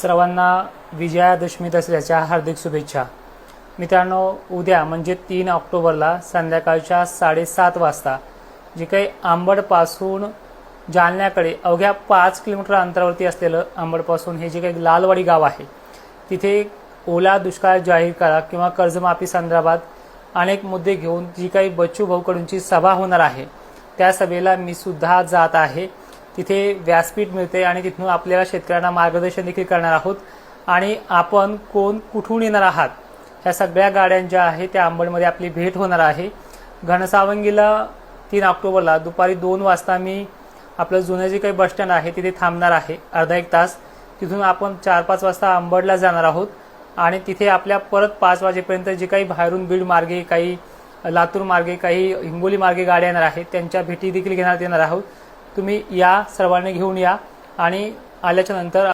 सर्वांना विजयादशमी दसऱ्याच्या हार्दिक शुभेच्छा. मित्रांनो उद्या म्हणजे तीन ऑक्टोबरला संध्याकाळच्या साडेसात वाजता जे काही आंबडपासून जालन्याकडे अवघ्या पाच किलोमीटर अंतरावरती असलेलं आंबडपासून हे जे काही लालवाडी गाव आहे तिथे ओला दुष्काळ जाहीर करा किंवा कर्जमाफी संदर्भात अनेक मुद्दे घेऊन जी काही बच्चू भाऊकडूंची सभा होणार आहे त्या सभेला मी सुद्धा जात आहे. तिथे व्यासपीठ मिळते आणि तिथून आपल्याला शेतकऱ्यांना मार्गदर्शन देखील करणार आहोत. आणि आपण कोण कुठून येणार आहात? ह्या सगळ्या गाड्या ज्या आहेत त्या अंबडमध्ये आपली भेट होणार आहे. घनसावंगीला तीन ऑक्टोबरला दुपारी दोन वाजता मी आपलं जुनं जे काही बस स्टँड आहे तिथे थांबणार आहे अर्धा एक तास. तिथून आपण चार पाच वाजता अंबडला जाणार आहोत. आणि तिथे आपल्या परत पाच वाजेपर्यंत जे काही बाहेरून बीड मार्गे काही लातूर मार्गे काही हिंगोली मार्गे गाड्या येणार आहेत त्यांच्या भेटी देखील घेण्यात येणार आहोत. तुम्ही या सर्वांनी घेऊन या आणि आल्याच्यानंतर